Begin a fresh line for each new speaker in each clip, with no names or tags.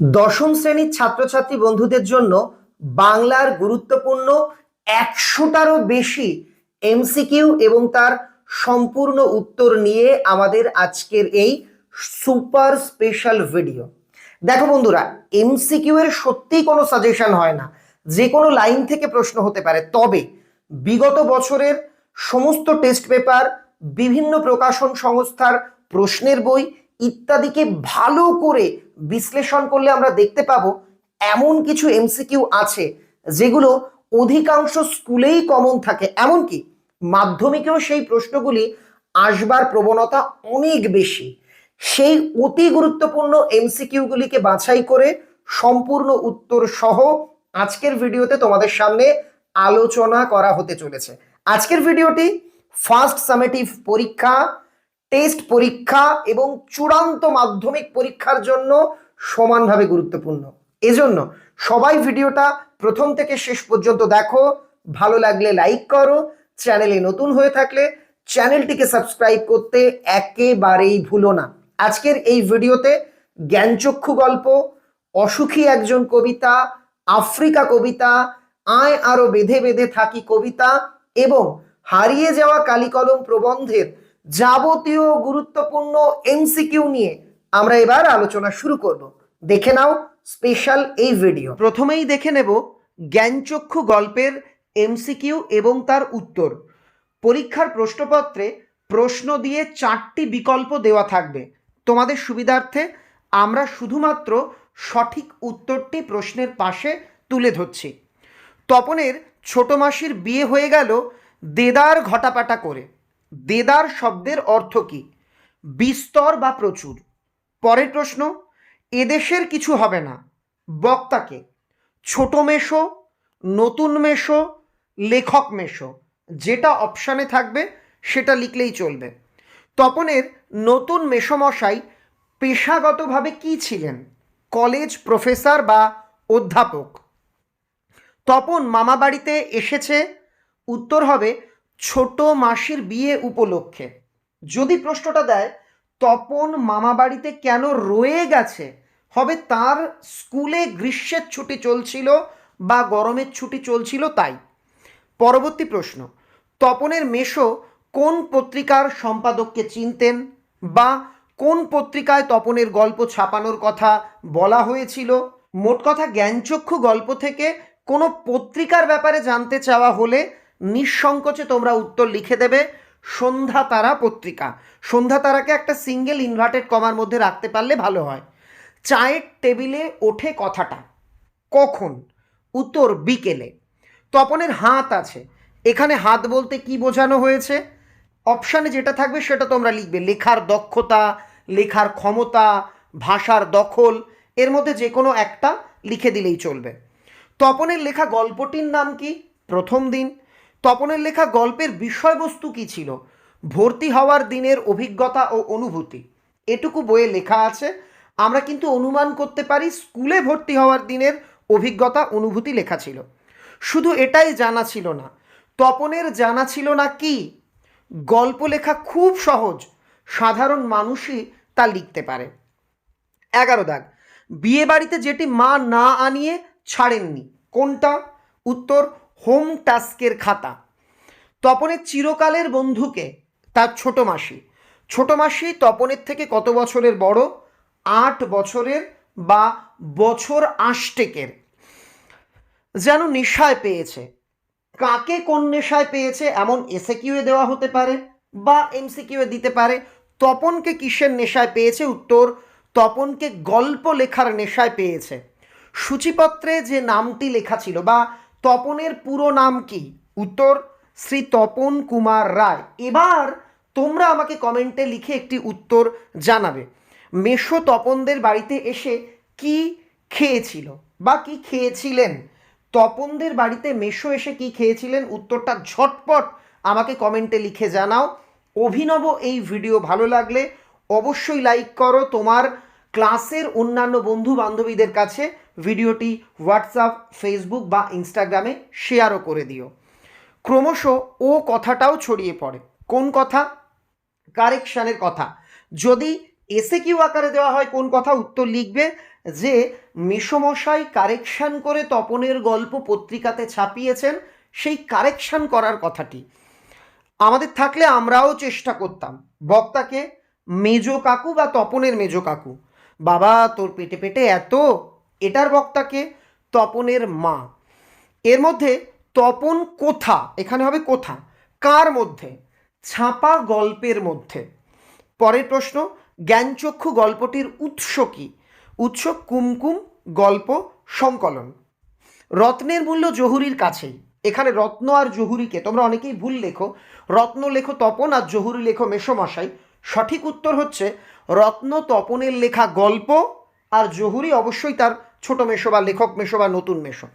দশম শ্রেণির ছাত্রছাত্রী বন্ধুদের জন্য বাংলার গুরুত্বপূর্ণ একশোটারও বেশি এমসিকিউ এবং তার সম্পূর্ণ উত্তর নিয়ে আমাদের আজকের এই সুপার স্পেশাল ভিডিও। দেখো বন্ধুরা, এমসিকিউ এর সত্যিই কোনো সাজেশন হয় না। যে কোনো লাইন থেকে প্রশ্ন হতে পারে। তবে বিগত বছরের সমস্ত টেস্ট পেপার, বিভিন্ন প্রকাশন সংস্থার প্রশ্নের বই ইত্যাদিকে ভালো করে বিশ্লেষণ করলে আমরা দেখতে পাবো এমন কিছু এমসিকিউ আছে যেগুলো অধিকাংশ স্কুলেই কমন থাকে। এমনকি মাধ্যমিকেও সেই প্রশ্নগুলি আসবার প্রবণতা অনেক বেশি। সেই অতি গুরুত্বপূর্ণ এমসিকিউগুলিকে বাছাই করে সম্পূর্ণ উত্তর সহ আজকের ভিডিওতে তোমাদের সামনে আলোচনা করা হতে চলেছে। আজকের ভিডিওটি ফার্স্ট সামেটিভ পরীক্ষা টেস্ট পরীক্ষা এবং চূড়ান্ত মাধ্যমিক পরীক্ষার জন্য সমানভাবে গুরুত্বপূর্ণ। এজন্য সবাই ভিডিওটা প্রথম থেকে শেষ পর্যন্ত দেখো, ভালো লাগলে লাইক করো চ্যানেলে নতুন হয়ে থাকলে চ্যানেলটিকে সাবস্ক্রাইব করতে একেবারেই ভুলো না। আজকের এই ভিডিওতে জ্ঞানচক্ষু গল্প, অসুখী একজন কবিতা, আফ্রিকা কবিতা, আয় আরও বেঁধে বেঁধে থাকি কবিতা এবং হারিয়ে যাওয়া কালিকলম প্রবন্ধের যাবতীয় গুরুত্বপূর্ণ এমসিকিউ নিয়ে আমরা এবার আলোচনা শুরু করব। দেখে নাও স্পেশাল এই ভিডিও। প্রথমেই দেখে নেব জ্ঞানচক্ষু গল্পের এমসিকিউ এবং তার উত্তর। পরীক্ষার প্রশ্নপত্রে প্রশ্ন দিয়ে চারটি বিকল্প দেওয়া থাকবে। তোমাদের সুবিধার্থে আমরা শুধুমাত্র সঠিক উত্তরটি প্রশ্নের পাশে তুলে ধরছি। তপনের ছোট মাসির বিয়ে হয়ে গেল দেদার ঘটাপাটা করে। দেদার শব্দের অর্থ কি? বিস্তর বা প্রচুর? পরের প্রশ্ন, এদেশের কিছু হবে না। বক্তাকে, ছোট মেশো নতুন মেশো লেখক মেশো যেটা অপশানে থাকবে, সেটা লিখলেই চলবে। তপনের নতুন মেসমশাই পেশাগতভাবে কি ছিলেন? কলেজ প্রফেসর বা অধ্যাপক? তপন মামাবাড়িতে এসেছে, উত্তর হবে ছোট মাসির বিয়ে উপলক্ষে। যদি প্রশ্নটা দেয়, তপন মামা বাড়িতে কেন রয়ে গেছে? হবে তার স্কুলে গ্রীষ্মের ছুটি চলছিল বা গরমের ছুটি চলছিল তাই। পরবর্তী প্রশ্ন, তপনের মেশো কোন পত্রিকার সম্পাদককে চিনতেন বা কোন পত্রিকায় তপনের গল্প ছাপানোর কথা বলা হয়েছিল? মোট কথা জ্ঞানচক্ষু গল্প থেকে কোনো পত্রিকার ব্যাপারে জানতে চাওয়া হলে নিঃসংকোচে তোমরা উত্তর লিখে দেবে, সন্ধ্যা তারা পত্রিকা। সন্ধ্যা তারাকে একটা সিঙ্গেল ইনভার্টেড কমার মধ্যে রাখতে পারলে ভালো হয়। চায়ের টেবিলে ওঠে কথাটা। কখন? উত্তর বিকেলে। তপনের হাত আছে। এখানে হাত বলতে কি বোঝানো হয়েছে? অপশানে যেটা থাকবে সেটা তোমরা লিখবে। লেখার দক্ষতা, লেখার ক্ষমতা, ভাষার দখল, এর মধ্যে যে কোনো একটা লিখে দিলেই চলবে। তপনের লেখা গল্পটির নাম কি? প্রথম দিন। তপনের লেখা গল্পের বিষয়বস্তু কি ছিল? ভর্তি হওয়ার দিনের অভিজ্ঞতা ও অনুভূতি। এটুকু বইয়ে লেখা আছে, আমরা কিন্তু অনুমান করতে পারি স্কুলে ভর্তি হওয়ার দিনের অভিজ্ঞতা, অনুভূতি লেখা ছিল। শুধু এটাই জানা ছিল না, তপনের জানা ছিল না কি? গল্প লেখা খুব সহজ, সাধারণ মানুষই তা লিখতে পারে। এগারো দাগ বিয়ে বাড়িতে যেটি মা না আনিয়ে ছাড়েননি, কোনটা? উত্তর হোম টাস্কের খাতা। তপনের চিরকালের বন্ধুকে, তার ছোট মাসি। ছোট মাসি তপনের থেকে কত বছরের বড়? আট বছরের বা বছর আষ্টেকের। যেন নেশায় পেয়েছে। কাকে কোন নেশায় পেয়েছে এমন এসে কিউয়ে দেওয়া হতে পারে বা এমসিকিউয়ে দিতে পারে? তপনকে কিসের নেশায় পেয়েছে? উত্তর, তপনকে গল্প লেখার নেশায় পেয়েছে। সূচিপত্রে যে নামটি লেখা ছিল বা তপনের পুরো নাম কি? উত্তর, শ্রী তপন কুমার রায়। এবার তোমরা আমাকে কমেন্টে লিখে একটি উত্তর জানাবে। মেশো তপনদের বাড়িতে এসে কি খেয়েছিল বা কি খেয়েছিলেন? তপনদের বাড়িতে মেশো এসে কি খেয়েছিলেন? উত্তরটা ঝটপট আমাকে কমেন্টে লিখে জানাও। অভিনব এই ভিডিও ভালো লাগলে অবশ্যই লাইক করো তোমার ক্লাসের অন্যান্য বন্ধু বান্ধবীদের কাছে। ভিডিওটি হোয়াটসঅ্যাপ, ফেসবুক বা ইনস্টাগ্রামে শেয়ারও করে দিও। ক্রমশ ও কথাটাও ছড়িয়ে পড়ে। কোন কথা? কারেকশানের কথা। যদি এসে কিউ আকারে দেওয়া হয়, কোন কথা উত্তর লিখবে? যে, মেসমশাই কারেকশান করে তপনের গল্প পত্রিকাতে ছাপিয়েছেন, সেই কারেকশান করার কথাটি। আমাদের থাকলে আমরাও চেষ্টা করতাম। বক্তাকে, মেজো কাকু বা তপনের মেজো কাকু? বাবা, তোর পেটে পেটে এত এটার বক্তাকে তপনের মা। এর মধ্যে তপন কোথা? এখানে হবে কোথা? কার মধ্যে? ছাপা গল্পের মধ্যে। পরের প্রশ্ন, জ্ঞানচক্ষু গল্পটির উৎস কি? উৎস কুমকুম, গল্প, সংকলন। রত্নের মূল্য জহুরির কাছেই। এখানে রত্ন আর জহুরিকে, তোমরা অনেকেই ভুল লেখো, রত্ন লেখো তপন আর জহুরি লেখো মেসমশাই সঠিক উত্তর হচ্ছে, রত্ন তপনের লেখা গল্প আর জহুরি অবশ্যই তার ছোট মেশো বা লেখক মেশো বা নতুন মেশো।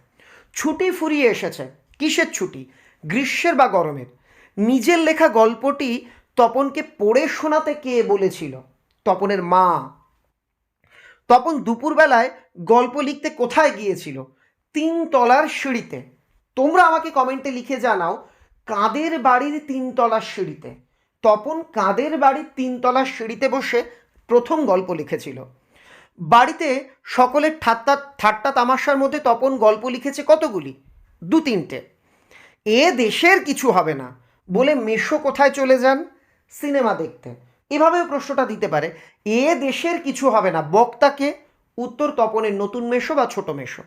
ছুটি ফুরিয়ে এসেছে। কিসের ছুটি? গ্রীষ্মের বা গরমের? নিজের লেখা গল্পটি তপনকে পড়ে শোনাতে কে বলেছিল? তপনের মা। তপন দুপুরবেলায় গল্প লিখতে কোথায় গিয়েছিল? তিন তলার সিঁড়িতে। তোমরা আমাকে কমেন্টে লিখে জানাও, কাদের বাড়ির তিনতলার সিঁড়িতে? তপন কাদের বাড়ির তিনতলার সিঁড়িতে বসে প্রথম গল্প লিখেছিল? বাড়িতে সকলের ঠাট্টা ঠাট্টা তামাশার মধ্যে তপন গল্প লিখেছে কতগুলি? দু তিনটে। এ দেশের কিছু হবে না বলে মেশো কোথায় চলে যান? সিনেমা দেখতে। এভাবেও প্রশ্নটা দিতে পারে। এ দেশের কিছু হবে না। বক্তাকে উত্তর তপনের নতুন মেশো বা ছোট মেশো?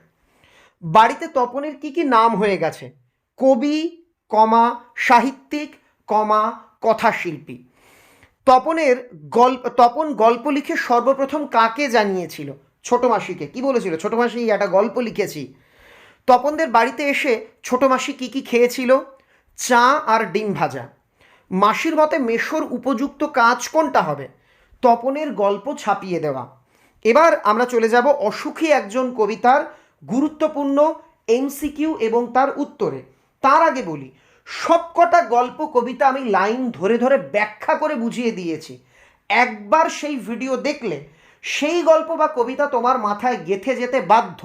বাড়িতে তপনের কি কি নাম হয়ে গেছে? কবি, কমা, সাহিত্যিক, কমা, কথাশিল্পী। তপনের গল্প তপন গল্প লিখে সর্বপ্রথম কাকে জানিয়েছিল? ছোট মাসিকে। কি বলেছিল? ছোট মাসি, একটা গল্প লিখেছি। তপনদের বাড়িতে এসে ছোট মাসি কি কি খেয়েছিল? চা আর ডিম ভাজা। মাসির মতে মেশোর উপযুক্ত কাজ কোনটা হবে? তপনের গল্প ছাপিয়ে দেওয়া। এবার আমরা চলে যাব অসুখী একজন কবিতার গুরুত্বপূর্ণ এমসিকিউ এবং তার উত্তরে। তার আগে বলি সবকটা গল্প, কবিতা আমি লাইন ধরে ধরে ব্যাখ্যা করে বুঝিয়ে দিয়েছি। একবার সেই ভিডিও দেখলে সেই গল্প বা কবিতা তোমার মাথায় গেথে যেতে বাধ্য।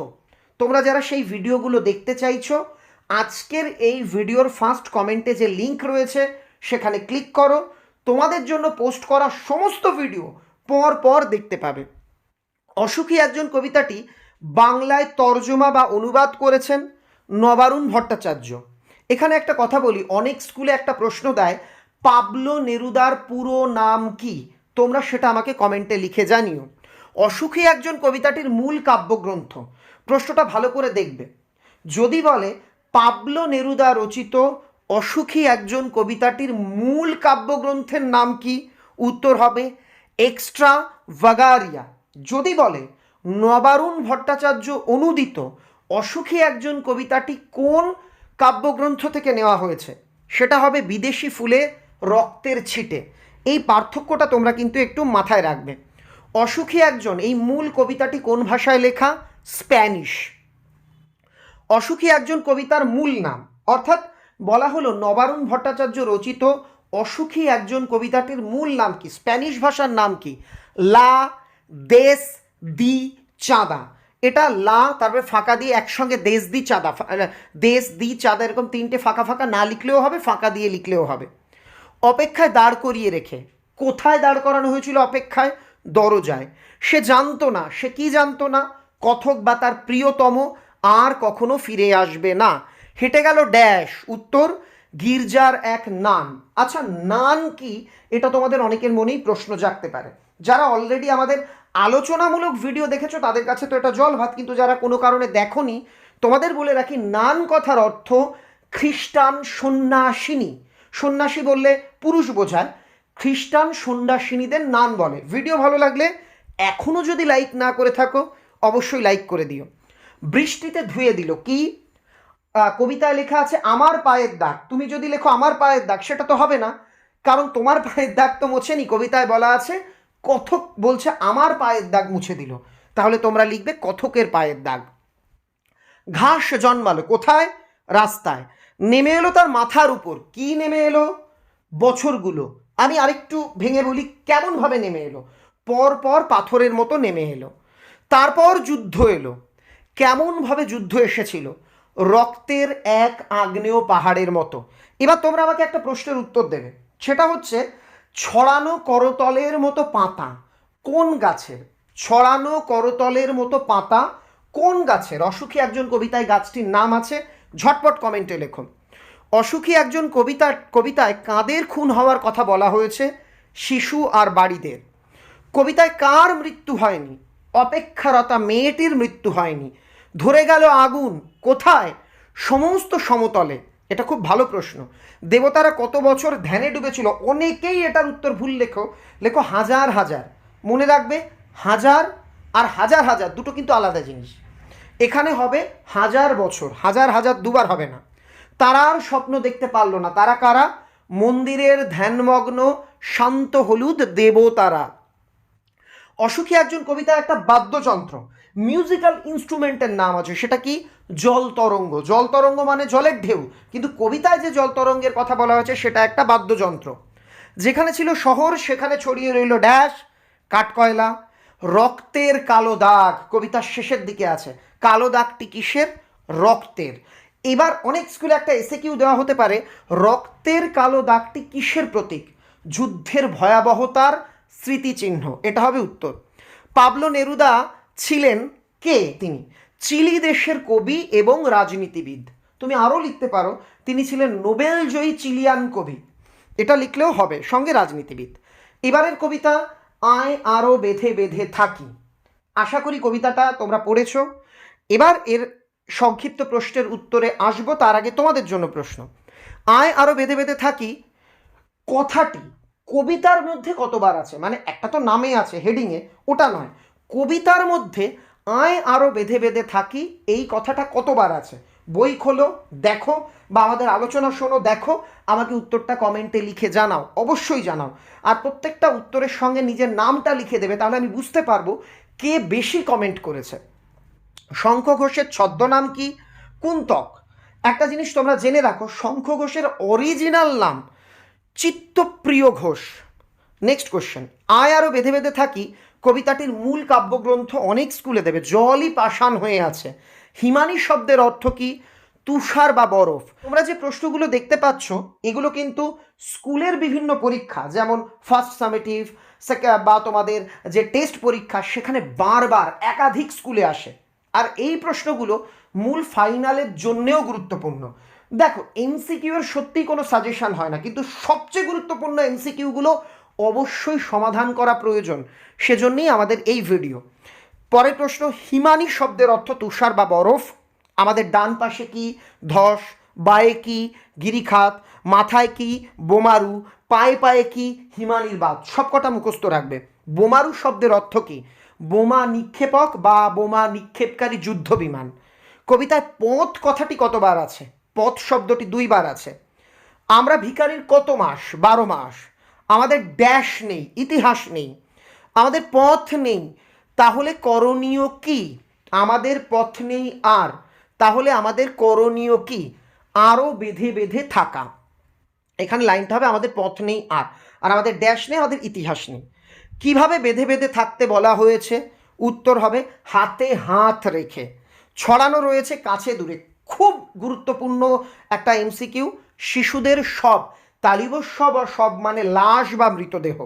তোমরা যারা সেই ভিডিওগুলো দেখতে চাইছো, আজকের এই ভিডিওর ফার্স্ট কমেন্টে যে লিংক রয়েছে, সেখানে ক্লিক করো। তোমাদের জন্য পোস্ট করা সমস্ত ভিডিও পর পর দেখতে পাবে। অসুখী একজন কবিতাটি বাংলায় তর্জমা বা অনুবাদ করেছেন নবারুণ ভট্টাচার্য। এখানে একটা কথা বলি, অনেক স্কুলে একটা প্রশ্ন দেয়, পাবলো নেরুদার পুরো নাম কি? তোমরা সেটা আমাকে কমেন্টে লিখে জানিও। অসুখী একজন কবিতাটির মূল কাব্যগ্রন্থ। প্রশ্নটা ভালো করে দেখবে। যদি বলে, পাবলো নেরুদা রচিত অসুখী একজন কবিতাটির মূল কাব্যগ্রন্থের নাম কি? উত্তর হবে, এক্সট্রা ভাগারিয়া। যদি বলে, নবারুণ ভট্টাচার্য অনুদিত অসুখী একজন কবিতাটি কোন কাব্যগ্রন্থ থেকে নেওয়া হয়েছে। সেটা হবে বিদেশি ফুলে রক্তের ছিটে। এই পার্থক্যটা তোমরা কিন্তু একটু মাথায় রাখবে। অসুখী একজন এই মূল কবিতাটি কোন ভাষায় লেখা? স্প্যানিশ। অসুখী একজন কবিতার মূল নাম। অর্থাৎ বলা হলো নবারুণ ভট্টাচার্য রচিত অসুখী একজন কবিতাটির মূল নাম কি? স্প্যানিশ ভাষার নাম কি? লা দেশ দি চাঁদা। এটা লা, তারপরে ফাঁকা দিয়ে একসঙ্গে দেশ দি চাঁদা দেশ দি চাঁদা এরকম তিনটে ফাঁকা ফাঁকা না লিখলেও হবে, ফাঁকা দিয়ে লিখলেও হবে। অপেক্ষায় দাঁড় করিয়ে রেখে, কোথায় দাঁড় করানো হয়েছিল অপেক্ষায়? দরজায়। সে জানতো না, সে কি জানতো না? কথক বা তার প্রিয়তম আর কখনো ফিরে আসবে না। হেঁটে গেল ড্যাশ, উত্তর, গির্জার এক নান। আচ্ছা নান কি? এটা তোমাদের অনেকের মনেই প্রশ্ন জাগতে পারে। যারা অলরেডি আমাদের আলোচনামূলক ভিডিও দেখেছ, তাদের কাছে তো এটা জল ভাত, কিন্তু যারা কোনো কারণে দেখোনি, তোমাদের বলে রাখি, নান কথার অর্থ খ্রিস্টান সন্ন্যাসিনী। সন্ন্যাসী বললে পুরুষ বোঝায়, খ্রিস্টান সন্ন্যাসিনীদের নান বলে। ভিডিও ভালো লাগলে এখনও যদি লাইক না করে থাকো, অবশ্যই লাইক করে দিও। বৃষ্টিতে ধুয়ে দিল কি? কবিতায় লেখা আছে, আমার পায়ের দাগ। তুমি যদি লেখো, আমার পায়ের দাগ, সেটা তো হবে না, কারণ তোমার পায়ের দাগ তো মোছেনি। কবিতায় বলা আছে কথক বলছে, আমার পায়ের দাগ মুছে দিল। তাহলে তোমরা লিখবে, কথকের পায়ের দাগ। ঘাস জন্মালো কোথায়? রাস্তায়। নেমে এলো তার মাথার উপর। কি নেমে এলো? বছরগুলো। আমি আরেকটু ভেঙে বলি, কেমনভাবে নেমে এলো? পর পর পাথরের মতো নেমে এলো। তারপর যুদ্ধ এলো। কেমনভাবে যুদ্ধ এসেছিল? রক্তের এক আগ্নেয় পাহাড়ের মতো। এবার তোমরা আমাকে একটা প্রশ্নের উত্তর দেবে। সেটা হচ্ছে ছড়ানো করতলের মতো পাতা। কোন গাছের? ছড়ানো করতলের মতো পাতা। কোন গাছের? অসুখী একজন কবিতায় গাছটির নাম আছে, ঝটপট কমেন্টে লেখুন। অসুখী একজন কবিতা, কবিতায় কাঁদের খুন হওয়ার কথা বলা হয়েছে? শিশু আর বাড়িদের। কবিতায় কার মৃত্যু হয়নি? অপেক্ষারতা মেয়েটির মৃত্যু হয়নি। ধরে গেল আগুন কোথায়? সমস্ত সমতলে। এটা খুব ভালো প্রশ্ন। দেবতারা কত বছর ধ্যানে ডুবেছিল? অনেকেই এটার উত্তর ভুল লেখো। লেখো হাজার হাজার। মনে রাখবে, হাজার আর হাজার হাজার দুটো কিন্তু আলাদা জিনিস। এখানে হবে হাজার বছর। হাজার হাজার দুবার হবে না। তারা আর স্বপ্ন দেখতে পারল না। তারা কারা? মন্দিরের ধ্যানমগ্ন শান্ত হলুদ দেবতারা। অসুখী একজন কবিতা একটা বাদ্যযন্ত্র। মিউজিক্যাল ইনস্ট্রুমেন্টের নাম আছে, সেটা কি? জল তরঙ্গ। জল তরঙ্গ মানে জলের ঢেউ। কিন্তু কবিতায় যে জল তরঙ্গের কথা বলা হয়েছে, সেটা একটা বাদ্যযন্ত্র। যেখানে ছিল শহর, সেখানে ছড়িয়ে রইল ড্যাশ, কাঠকয়লা। রক্তের কালো দাগ, কবিতার শেষের দিকে আছে। কালো দাগটি কিসের? রক্তের। এবার অনেক স্কুলে একটা এসে কিউ দেওয়া হতে পারে, রক্তের কালো দাগটি কিসের প্রতীক? যুদ্ধের ভয়াবহতার স্মৃতিচিহ্ন। এটা হবে উত্তর। পাবলো নেরুদা ছিলেন কে তিনি? চিলি দেশের কবি এবং রাজনীতিবিদ। তুমি আরও লিখতে পারো, তিনি ছিলেন নোবেলজয়ী চিলিয়ান কবি। এটা লিখলেও হবে, সঙ্গে রাজনীতিবিদ। এবারের কবিতা, আয় আরও বেঁধে বেঁধে থাকি। আশা করি কবিতাটা তোমরা পড়েছ। এবার এর সংক্ষিপ্ত প্রশ্নের উত্তরে আসব, তার আগে তোমাদের জন্য প্রশ্ন। আয় আরও বেঁধে বেঁধে থাকি, কথাটি কবিতার মধ্যে কতবার আছে? মানে একটা তো নামে আছে হেডিংয়ে ওটা নয়। কবিতার মধ্যে আয় আরও বেঁধে বেঁধে থাকি, এই কথাটা কতবার আছে? বই খোলো, দেখো, বা আমাদের আলোচনা শোনো, দেখো, আমাকে উত্তরটা কমেন্টে লিখে জানাও, অবশ্যই জানাও। আর প্রত্যেকটা উত্তরের সঙ্গে নিজের নামটা লিখে দেবে, তাহলে আমি বুঝতে পারব কে বেশি কমেন্ট করেছে। শঙ্খ ঘোষের ছদ্মনাম কি? কুন্তক। একটা জিনিস তোমরা জেনে রাখো, শঙ্খ ঘোষের অরিজিনাল নাম চিত্তপ্রিয় ঘোষ। নেক্সট কোশ্চেন আয় আরও বেঁধে বেঁধে থাকি কবিতাটির মূল কাব্যগ্রন্থ অনেক স্কুলে দেবে, জলই পাষাণ হয়ে আছে। হিমানি শব্দের অর্থ কি? তুষার বা বরফ। তোমরা যে প্রশ্নগুলো দেখতে পাচ্ছ, এগুলো কিন্তু স্কুলের বিভিন্ন পরীক্ষা, যেমন ফার্স্ট সামেটিভ বা তোমাদের যে টেস্ট পরীক্ষা, সেখানে বারবার একাধিক স্কুলে আসে। আর এই প্রশ্নগুলো মূল ফাইনালের জন্যেও গুরুত্বপূর্ণ। দেখো এমসিকিউ এর সত্যিই কোনো সাজেশন হয় না, কিন্তু সবচেয়ে গুরুত্বপূর্ণ এমসিকিউগুলো অবশ্যই সমাধান করা প্রয়োজন। সেজন্যই আমাদের এই ভিডিও। পরের প্রশ্ন, হিমানি শব্দের অর্থ তুষার বা বরফ। আমাদের ডান পাশে কি? ধস, বায়ে কি? গিরিখাত, মাথায় কি? বোমারু, পায়ে পায়ে কি? হিমানির বাদ সবকটা মুখস্থ রাখবে। বোমারু শব্দের অর্থ কি? বোমা নিক্ষেপক বা বোমা নিক্ষেপকারী যুদ্ধ বিমান। কবিতায় পথ কথাটি কতবার আছে? পথ শব্দটি দুইবার আছে। আমরা ভিখারির কত মাস? বারো মাস। আমাদের ড্যাশ নেই, ইতিহাস নেই, আমাদের পথ নেই, তাহলে করণীয় কি? আমাদের পথ নেই আর, তাহলে আমাদের করণীয় কি? আরও বেঁধে বেঁধে থাকা। এখানে লাইনটা হবে আমাদের পথ নেই আর আর আমাদের ড্যাশ নেই, আমাদের ইতিহাস নেই। কীভাবে বেঁধে বেঁধে থাকতে বলা হয়েছে? উত্তর হবে হাতে হাত রেখে। ছড়ানো রয়েছে কাছে দূরে। খুব গুরুত্বপূর্ণ একটা এমসিকিউ শিশুদের সব। তালিব সব সব মানে লাশ বা মৃতদেহ।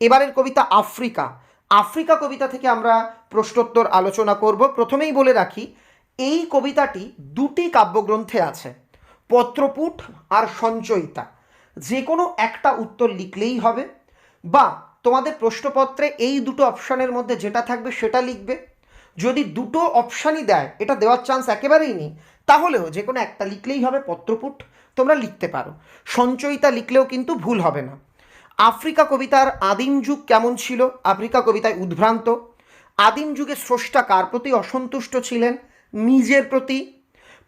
এবারের কবিতা আফ্রিকা। আফ্রিকা কবিতা থেকে আমরা প্রশ্নোত্তর আলোচনা করব। প্রথমেই বলে রাখি, এই কবিতাটি দুটি কাব্যগ্রন্থে আছে পত্রপুট আর সঞ্চয়িতা। যে কোনো একটা উত্তর লিখলেই হবে, বা তোমাদের প্রশ্নপত্রে এই দুটো অপশানের মধ্যে যেটা থাকবে সেটা লিখবে। যদি দুটো অপশানই দেয়, এটা দেওয়ার চান্স একেবারেই নেই, তাহলেও যে কোনো একটা লিখলেই হবে পত্রপুট তোমরা লিখতে পারো। সঞ্চয়িতা লিখলেও কিন্তু ভুল হবে না। আফ্রিকা কবিতার আদিম যুগ কেমন ছিল? আফ্রিকা কবিতায় উদ্ভ্রান্ত। আদিম যুগে স্রষ্টা কার প্রতি অসন্তুষ্ট ছিলেন? নিজের প্রতি।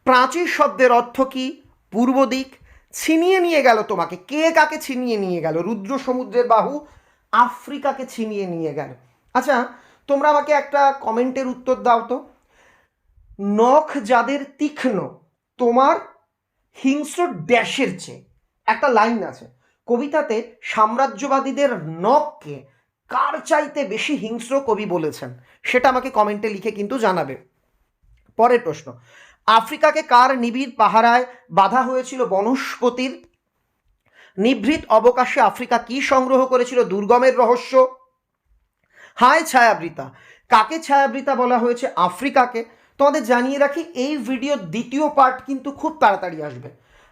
প্রাচীর শব্দের অর্থ কি? পূর্ব দিক। ছিনিয়ে নিয়ে গেল তোমাকে। কে কাকে ছিনিয়ে নিয়ে গেল? রুদ্র সমুদ্রের বাহু আফ্রিকাকে ছিনিয়ে নিয়ে গেল। আচ্ছা তোমরা আমাকে একটা কমেন্টের উত্তর দাও তো। নখ যাদের তীক্ষ্ণ, তোমার হিংস্র ড্যাশের চেয়ে। একটা লাইন আছে, কবিতাতে সাম্রাজ্যবাদীদের নখকে কার চাইতে বেশি হিংস্র কবি বলেছেন? সেটা আমাকে কমেন্টে লিখে কিন্তু জানাবে। পরের প্রশ্ন, আফ্রিকাকে কার নিবিড় পাহারায় বাধা হয়েছিল বনস্পতির? নিভৃত অবকাশে আফ্রিকা কি সংগ্রহ করেছিল দুর্গমের রহস্য? হাই ছায়াবৃতা, কাকে ছায়াবৃতা বলা হয়েছে আফ্রিকাকে? তোমাদের জানিয়ে রাখি, এই ভিডিওর দ্বিতীয় পার্ট কিন্তু খুব তাড়াতাড়ি আসবে।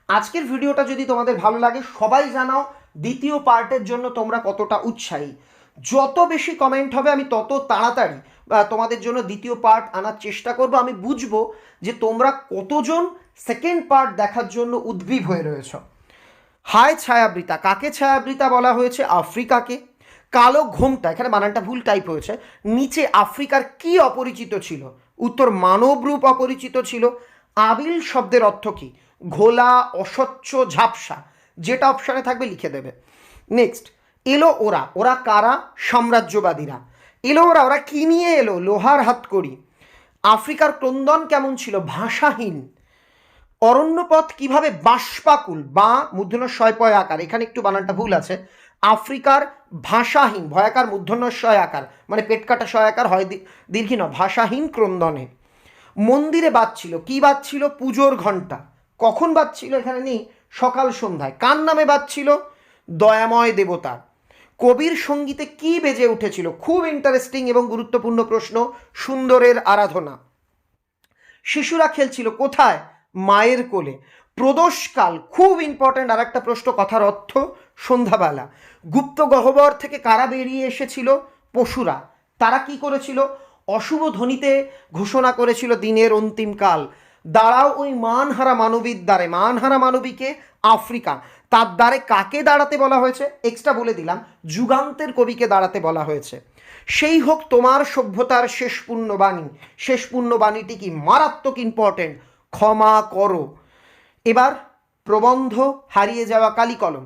আজকের ভিডিওটা যদি তোমাদের ভালো লাগে, সবাই জানাও দ্বিতীয় পার্টের জন্য তোমরা কতটা উৎসাহী। যত বেশি কমেন্ট হবে, আমি তত তাড়াতাড়ি তোমাদের জন্য দ্বিতীয় পার্ট আনার চেষ্টা করব। আমি বুঝব যে তোমরা কতজন সেকেন্ড পার্ট দেখার জন্য উদ্গ্রীব হয়ে রয়েছ। হায় ছায়াবৃতা। কাকে ছায়াবৃতা বলা হয়েছে? আফ্রিকাকে। কালো ঘোমটা, এখানে বানানটা ভুল টাইপ হয়েছে। নিচে আফ্রিকার কি অপরিচিত ছিল? উত্তর মানবরূপ অপরিচিত ছিল। আবিল শব্দের অর্থ কি? ঘোলা, অস্বচ্ছ ঝাপসা, যেটা অপশানে থাকবে লিখে দেবে। নেক্সট এলো ওরা। ওরা কারা? সাম্রাজ্যবাদীরা। এলো ওরা ওরা কি নিয়ে এলো? লোহার হাতকড়ি। আফ্রিকার ক্রন্দন কেমন ছিল? ভাষাহীন। অরণ্যপথ কীভাবে বাষ্পাকুল? বা মূর্ধন্য শয় আকার। এখানে একটু বানানটা ভুল আছে। আফ্রিকার ভাষাহীন, ভয়াকার, মূর্ধন্য আকার মানে পেট কাটা শয় হয় দী- দীর্ঘি ন ভাষাহীন ক্রন্দনে। মন্দিরে বাজছিল কি বাজছিল পুজোর ঘণ্টা কখন বাজছিল এখানে নেই? সকাল সন্ধ্যায়। কার নামে বাজছিল দয়াময় দেবতা কবির সঙ্গীতে কি বেজে উঠেছিল? খুব ইন্টারেস্টিং এবং গুরুত্বপূর্ণ প্রশ্ন, সুন্দরের আরাধনা। শিশুরা খেলছিল কোথায়? মায়ের কোলে। প্রদোষকাল, খুব ইম্পর্ট্যান্ট আর একটা প্রশ্ন কথার অর্থ সন্ধ্যাবেলা। গুপ্ত গহ্বর থেকে কারা বেরিয়ে এসেছিল? পশুরা। তারা কি করেছিল? অশুভ ধ্বনিতে ঘোষণা করেছিল দিনের অন্তিমকাল দাঁড়াও ওই মানহারা মানবীর দ্বারে, মানহারা মানবীকে আফ্রিকা। তার দ্বারে কাকে দাঁড়াতে বলা হয়েছে? এক্সট্রা বলে দিলাম, যুগান্তের কবিকে দাঁড়াতে বলা হয়েছে। সেই হোক তোমার সভ্যতার শেষ পুণ্যবাণী। শেষ পুণ্যবাণীটি কি মারাত্মক ইম্পর্টেন্ট ক্ষমা করো। এবার প্রবন্ধ হারিয়ে যাওয়া কালি কলম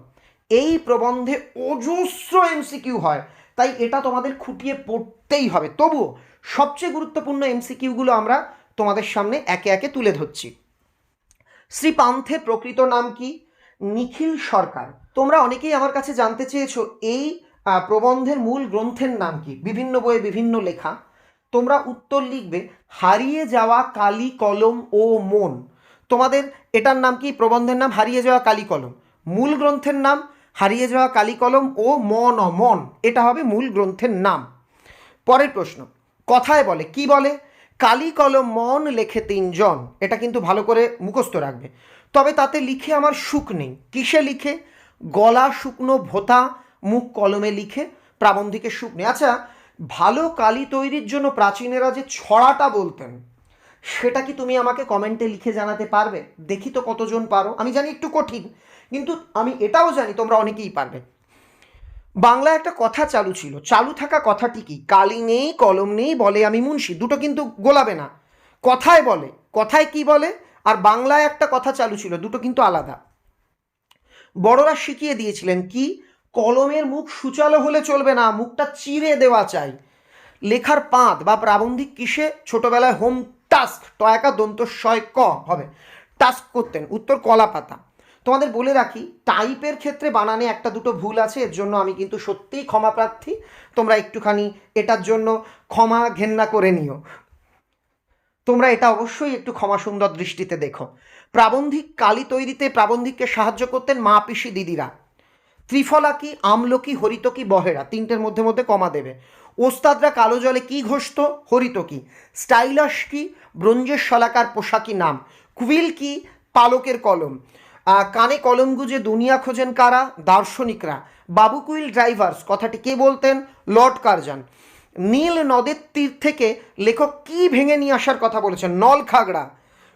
এই প্রবন্ধে অজস্র এমসিকিউ হয়, তাই এটা তোমাদের খুঁটিয়ে পড়তেই হবে। তবুও সবচেয়ে গুরুত্বপূর্ণ এমসিকিউগুলো আমরা তোমাদের সামনে একে একে তুলে ধরছি। শ্রী পান্থের প্রকৃত নাম কি? নিখিল সরকার। তোমরা অনেকেই আমার কাছে জানতে চেয়েছো, এই প্রবন্ধের মূল গ্রন্থের নাম কি? বিভিন্ন বইয়ে বিভিন্ন লেখা। তোমরা উত্তর লিখবে, হারিয়ে যাওয়া কালি কলম ও মন। তোমাদের এটার নাম কি? প্রবন্ধের নাম হারিয়ে যাওয়া কালি কলম। মূল গ্রন্থের নাম হারিয়ে যাওয়া কালি কলম ও মন মন এটা হবে মূল গ্রন্থের নাম। পরের প্রশ্ন, কথায় বলে, কি বলে? কালি কলম মন লেখে তিনজন। এটা কিন্তু ভালো করে মুখস্থ রাখবে। তবে তাতে লিখে আমার সুখ নেই। কিসে লিখে? গলা শুকনো ভোতা, মুখ কলমে লিখে প্রাবন্ধিকের সুখ নেই। আচ্ছা ভালো কালি তৈরির জন্য প্রাচীনেরা যে ছড়াটা বলতেন সেটা কি তুমি আমাকে কমেন্টে লিখে জানাতে পারবে? দেখি তো কতজন পারো। আমি জানি একটু কঠিন, কিন্তু আমি এটাও জানি তোমরা অনেকেই পারবে। বাংলায় একটা কথা চালু ছিল। চালু থাকা কথাটি কি? কালি নেই, কলম নেই বলে আমি মুন্সি। দুটো কিন্তু গোলাবে না। কথায় বলে। কথায় কি বলে? আর বাংলায় একটা কথা চালু ছিল, দুটো কিন্তু আলাদা। বড়রা শিখিয়ে দিয়েছিলেন কি? কলমের মুখ সুচালো হলে চলবে না, মুখটা চিরে দেওয়া চাই। লেখার পাঁত বা প্রাবন্ধিক কিসে? ছোটবেলায় হোম টাস্ক টয়াকা দন্তস্বয় ক হবে। টাস্ক করতেন, উত্তর কলা পাতা। তোমাদের বলে রাখি টাইপের ক্ষেত্রে বানানে একটা দুটো ভুল আছে, এর জন্য আমি কিন্তু সত্যিই ক্ষমা প্রার্থী। তোমরা একটুখানি এটার জন্য ক্ষমা ঘেন্না করে নিও। তোমরা এটা অবশ্যই একটু ক্ষমা সুন্দর দৃষ্টিতে দেখো। প্রাবন্ধিক কালি তৈরিতে প্রাবন্ধিককে সাহায্য করতেন মা পিসি দিদিরা। ত্রিফলাকি আমলকি হরিতকি বহেরা, তিনটের মধ্যে মধ্যে কমা দেবে। ওস্তাদরা কালো জলে কি ঘষত? হরিতকি স্টাইলাস কি? ব্রোঞ্জের শলাকার পোশাকি নাম? কুইল কি? পালকের কলম। কানে কলম গুজে দুনিয়া খোঁজেন কারা? দার্শনিকরা। বাবু কুইল ড্রাইভার্স, কথাটি কে বলতেন? লর্ড কার্জান। নীল নদের তীর থেকে লেখক কি ভেঙে নিয়ে আসার কথা বলেছেন? নল খাগড়া।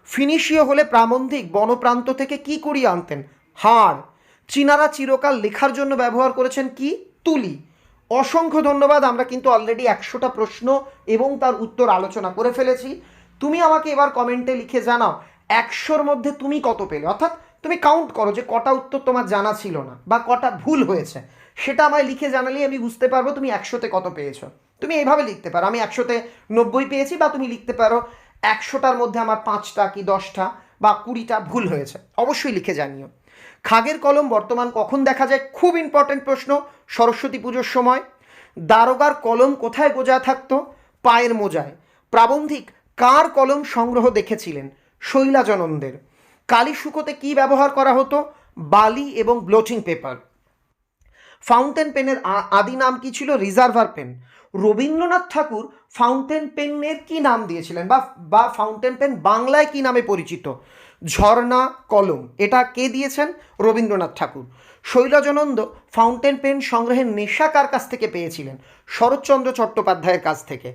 ফিনিশীয় হলে প্রাবন্ধিক বনপ্রান্ত থেকে কি করিয়ে আনতেন? হাড়। চীনারা চিরকাল লেখার জন্য ব্যবহার করেছেন কি? তুলি। অসংখ্য ধন্যবাদ, আমরা কিন্তু অলরেডি একশোটা প্রশ্ন এবং তার উত্তর আলোচনা করে ফেলেছি। তুমি আমাকে এবার কমেন্টে লিখে জানাও, একশোর মধ্যে তুমি কত পেলে? অর্থাৎ তুমি কাউন্ট করো যে কটা উত্তর তোমার জানা ছিল না বা কটা ভুল হয়েছে। সেটা আমায় লিখে জানালেই আমি বুঝতে পারব তুমি একশোতে কত পেয়েছ। তুমি এইভাবে লিখতে পারো, আমি একশোতে নব্বই পেয়েছি বা তুমি লিখতে পারো একশোটার মধ্যে আমার পাঁচটা কি দশটা বা কুড়িটা ভুল হয়েছে। অবশ্যই লিখে জানিও। খাগের কলম বর্তমান কখন দেখা যায়? খুব ইম্পর্টেন্ট প্রশ্ন। সরস্বতী পুজোর সময়। দারোগার কলম কোথায় গোজা থাকতো? পায়ের মোজায়। প্রাবন্ধিক কার কলম সংগ্রহ দেখেছিলেন? শৈলাজনন্দের। কালি শুকোতে কী ব্যবহার করা হতো? বালি এবং ব্লোটিং পেপার। ফাউন্টেন পেনের আদি নাম কি ছিল? Reservoir pen. Rabindranath Thakur fountain পেনের কি নাম দিয়েছিলেন? বা বা ফাউন্টেন পেন বাংলায় কি নামে পরিচিত? ঝর্ণা কলম, এটা কে দিয়েছেন? রবীন্দ্রনাথ ঠাকুর। শৈলজনন্দ ফাউন্টেন পেন সংগ্রহের নেশা কার কাছ থেকে পেয়েছিলেন? শরৎচন্দ্র চট্টোপাধ্যায়ের কাছ থেকে।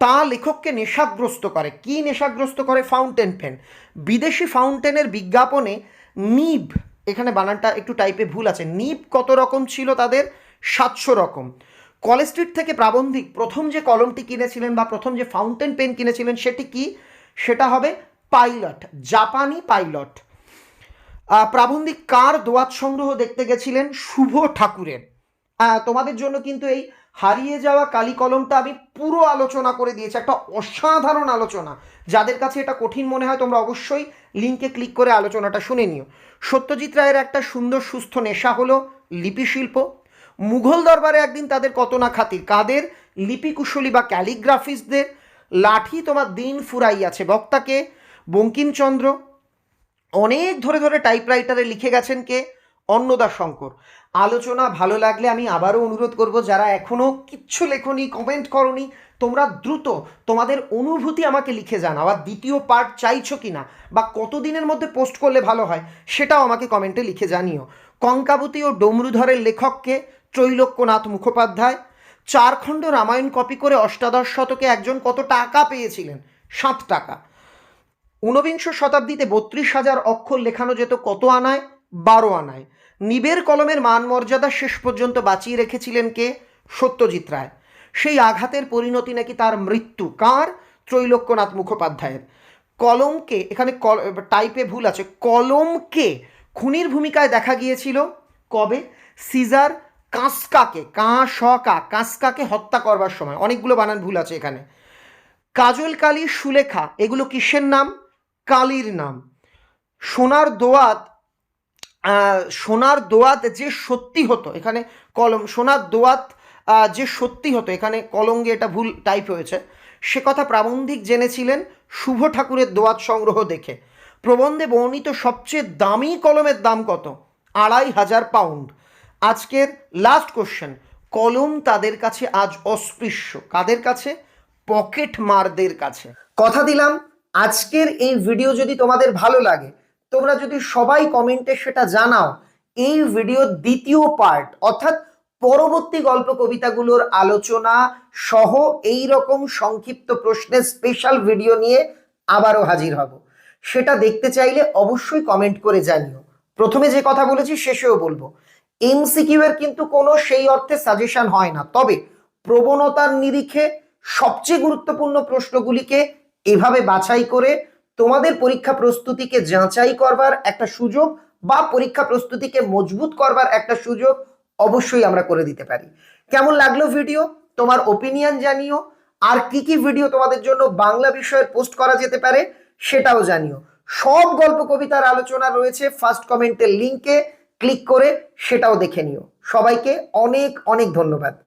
তা লেখককে নেশাগ্রস্ত করে। কি নেশাগ্রস্ত করে ফাউন্টেন পেন? বিদেশি ফাউন্টেনের বিজ্ঞাপনে নিব, এখানে বানানটা একটু টাইপে ভুল আছে। নিব কত রকম ছিল তাদের? সাতশো রকম। কলেজ স্ট্রিট থেকে প্রাবন্ধিক প্রথম যে কলমটি কিনেছিলেন বা প্রথম যে ফাউন্টেন পেন কিনেছিলেন সেটি কি? সেটা হবে পাইলট, জাপানি পাইলট। প্রাবন্ধিক কার দোয়াত সংগ্রহ দেখতে গেছিলেন? শুভ ঠাকুরের। তোমাদের জন্য কিন্তু এই হারিয়ে যাওয়া কালি কলমটা আমি পুরো আলোচনা করে দিয়েছি। একটা অসাধারণ আলোচনা। যাদের কাছে এটা কঠিন মনে হয়, তোমরা অবশ্যই লিঙ্কে ক্লিক করে আলোচনাটা শুনে নিও। সত্যজিৎ রায়ের একটা সুন্দর, সুস্থ নেশা হলো লিপি শিল্প মুঘল দরবারে একদিন তাদের কত না খাতির, কাদের লিপি কুশলী বা ক্যালিগ্রাফিস্টদের লাঠি তোমার দিন ফুরাইয়াছে। বক্তাকে বঙ্কিমচন্দ্র অনেক ধরে ধরে টাইপরাইটারে লিখে গেছেন কে? অন্নদা শঙ্কর। আলোচনা ভালো লাগলে আমি আবারও অনুরোধ করব, যারা এখনও কিচ্ছু লেখনি কমেন্ট করনি, তোমরা দ্রুত তোমাদের অনুভূতি আমাকে লিখে জানাও আর দ্বিতীয় পার্ট চাইছো কি না বা কতদিনের মধ্যে পোস্ট করলে ভালো হয়, সেটাও আমাকে কমেন্টে লিখে জানিও। কঙ্কাবতী ও ডমরুধরের লেখককে ত্রৈলোক্যনাথ মুখোপাধ্যায়। চারখণ্ড রামায়ণ কপি করে অষ্টাদশ শতকে একজন কত টাকা পেয়েছিলেন? সাত টাকা। ঊনবিংশ শতাব্দীতে বত্রিশ হাজার অক্ষর লেখানো যেত কত আনায়? বারো আনায়। নিবের কলমের মান মর্যাদা শেষ পর্যন্ত বাঁচিয়ে রেখেছিলেন কে? সত্যজিৎ রায়। সেই আঘাতের পরিণতি নাকি তার মৃত্যু? কার? ত্রৈলোক্যনাথ মুখোপাধ্যায়ের। কলমকে, এখানে টাইপে ভুল আছে। কলমকে খুনির ভূমিকায় দেখা গিয়েছিল কবে? সিজার কাঁসকাকে কাঁ শ কা কাঁসকাকে হত্যা করবার সময়। অনেকগুলো বানান ভুল আছে এখানে। কাজল কালী সুলেখা, এগুলো কিসের নাম? কালীর নাম। সোনার দোয়াত সোনার দোয়াত যে সত্যি হতো, এখানে কলম, সোনার দোয়াত যে সত্যি হতো, এখানে কলঙ্গে এটা ভুল টাইপ হয়েছে। সে কথা প্রাবন্ধিক জেনেছিলেন, শুভ ঠাকুরের দোয়াত সংগ্রহ দেখে। প্রবন্ধে বর্ণিত সবচেয়ে দামি কলমের দাম কত? আড়াই হাজার পাউন্ড। আজকের লাস্ট কোশ্চেন কলম তাদের কাছে আজ অস্পৃশ্য। কাদের কাছে? পকেট মারদের কাছে। কথা দিলাম আজকের এই ভিডিও যদি তোমাদের ভালো লাগে, তোমরা যদি সবাই কমেন্টে সেটা জানাও, এই ভিডিওর দ্বিতীয় পার্ট অর্থাৎ পরবর্তী গল্প কবিতাগুলোর আলোচনা সহ এই রকম সংক্ষিপ্ত প্রশ্নের স্পেশাল ভিডিও নিয়ে আবারও হাজির হব। সেটা দেখতে চাইলে অবশ্যই কমেন্ট করে জানিও। প্রথমে যে কথা বলেছি শেষেও বলব। এমসিকিউ এর কিন্তু কোনো সেই অর্থে সাজেশন হয় না। তবে প্রবণতার নিরিখে সবচেয়ে গুরুত্বপূর্ণ প্রশ্নগুলিকে এভাবে বাছাই করে তোমাদের পরীক্ষা প্রস্তুতিকে যাচাই করবার একটা সুযোগ বা পরীক্ষা প্রস্তুতিকে মজবুত করবার একটা সুযোগ অবশ্যই আমরা করে দিতে পারি। কেমন লাগল ভিডিও তোমার ওপিনিয়ন জানিও। আর কি কি ভিডিও তোমাদের জন্য বাংলা বিষয়ে পোস্ট করা যেতে পারে সেটাও জানিও। সব গল্প কবিতার আলোচনা রয়েছে ফার্স্ট কমেন্টের লিংকে ক্লিক করে সেটাও দেখে নিও। সবাইকে অনেক অনেক ধন্যবাদ।